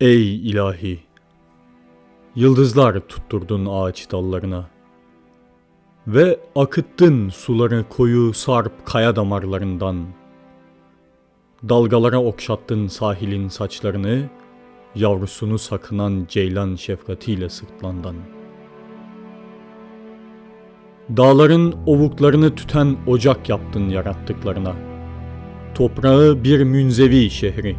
Ey ilahi! Yıldızlar tutturdun ağaç dallarına ve akıttın suları koyu sarp kaya damarlarından. Dalgalara okşattın sahilin saçlarını, yavrusunu sakınan ceylan şefkatiyle sırtlandan. Dağların ovuklarını tüten ocak yaptın yarattıklarına. Toprağı bir münzevi şehri.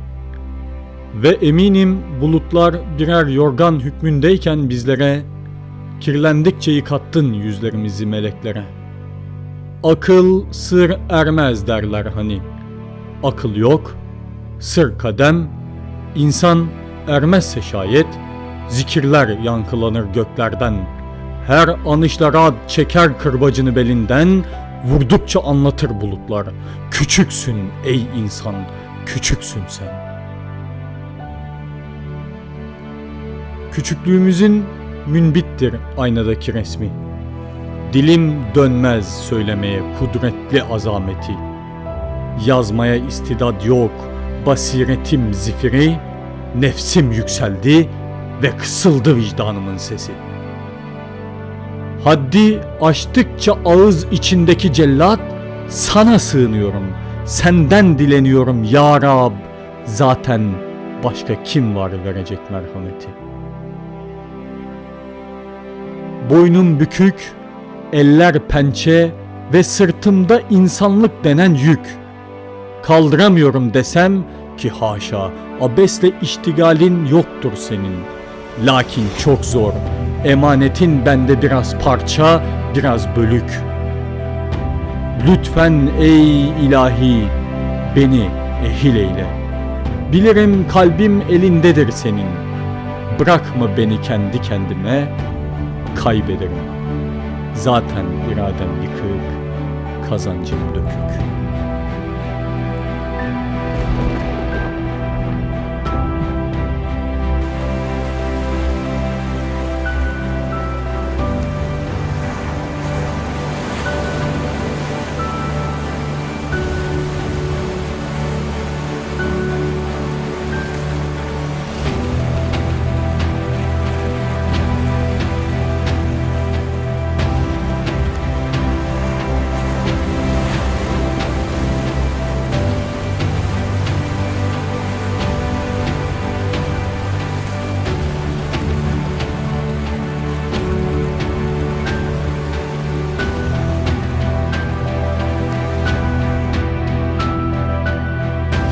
Ve eminim bulutlar birer yorgan hükmündeyken bizlere, kirlendikçe yıkattın yüzlerimizi meleklere. Akıl sır ermez derler hani. Akıl yok, sır kadem, insan ermezse şayet, zikirler yankılanır göklerden. Her anışlara çeker kırbacını belinden, vurdukça anlatır bulutlar. Küçüksün ey insan, küçüksün sen.'' Küçüklüğümüzün münbittir aynadaki resmi. Dilim dönmez söylemeye kudretli azameti. Yazmaya istidad yok, basiretim zifiri, nefsim yükseldi ve kısıldı vicdanımın sesi. Haddi aştıkça ağız içindeki cellat, sana sığınıyorum, senden dileniyorum ya Rab. Zaten başka kim var verecek merhameti?'' Boynum bükük, eller pençe ve sırtımda insanlık denen yük. Kaldıramıyorum desem ki haşa abesle iştigalin yoktur senin. Lakin çok zor. Emanetin bende biraz parça, biraz bölük. Lütfen ey ilahi beni ehil eyle. Bilirim kalbim elindedir senin. Bırakma beni kendi kendime, kaybederim. Zaten iradem yıkık, kazancım dökük.''